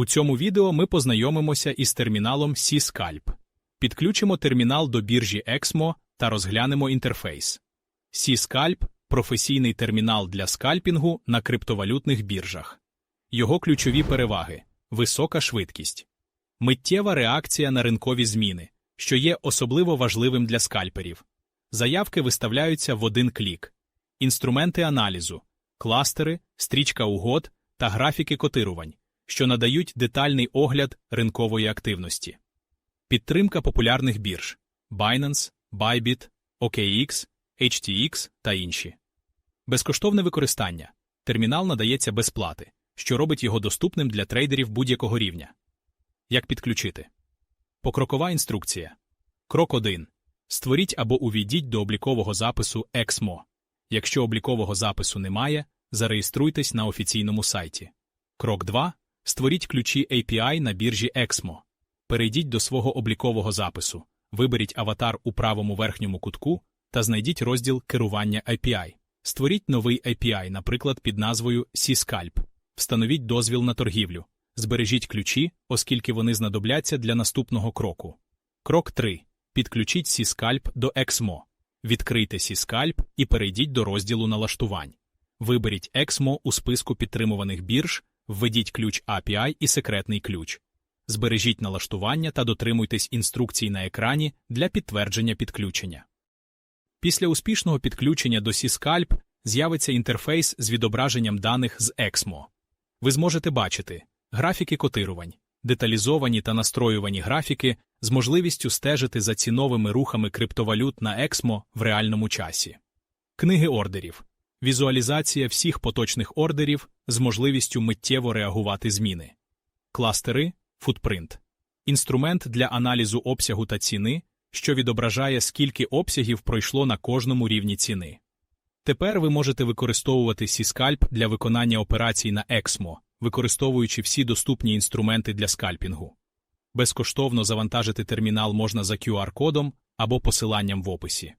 У цьому відео ми познайомимося із терміналом C-Scalp. Підключимо термінал до біржі Exmo та розглянемо інтерфейс. C-Scalp – професійний термінал для скальпінгу на криптовалютних біржах. Його ключові переваги – висока швидкість, миттєва реакція на ринкові зміни, що є особливо важливим для скальперів. Заявки виставляються в один клік, інструменти аналізу, кластери, стрічка угод та графіки котирувань, що надають детальний огляд ринкової активності. Підтримка популярних бірж Binance, Bybit, OKX, HTX та інші. Безкоштовне використання. Термінал надається без плати, що робить його доступним для трейдерів будь-якого рівня. Як підключити? Покрокова інструкція. Крок 1. Створіть або увійдіть до облікового запису EXMO. Якщо облікового запису немає, зареєструйтесь на офіційному сайті. Крок 2. Створіть ключі API на біржі EXMO. Перейдіть до свого облікового запису, виберіть аватар у правому верхньому кутку та знайдіть розділ Керування API. Створіть новий API, наприклад, під назвою C-Scalp. Встановіть дозвіл на торгівлю. Збережіть ключі, оскільки вони знадобляться для наступного кроку. Крок 3. Підключіть C-Scalp до EXMO. Відкрийте C-Scalp і перейдіть до розділу налаштувань. Виберіть EXMO у списку підтримуваних бірж, введіть ключ API і секретний ключ. Збережіть налаштування та дотримуйтесь інструкцій на екрані для підтвердження підключення. Після успішного підключення до C-Scalp з'явиться інтерфейс з відображенням даних з EXMO. Ви зможете бачити графіки котирувань, деталізовані та настроювані графіки з можливістю стежити за ціновими рухами криптовалют на EXMO в реальному часі. Книги ордерів. Візуалізація всіх поточних ордерів з можливістю миттєво реагувати зміни. Кластери футпринт. Інструмент для аналізу обсягу та ціни, що відображає, скільки обсягів пройшло на кожному рівні ціни. Тепер ви можете використовувати C-Scalp для виконання операцій на EXMO, використовуючи всі доступні інструменти для скальпінгу. Безкоштовно завантажити термінал можна за QR-кодом або посиланням в описі.